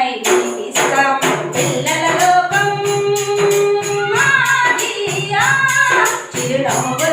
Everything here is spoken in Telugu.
సుఖమై జీవిస్తాం పిల్లల లోకం చిరునవ్వు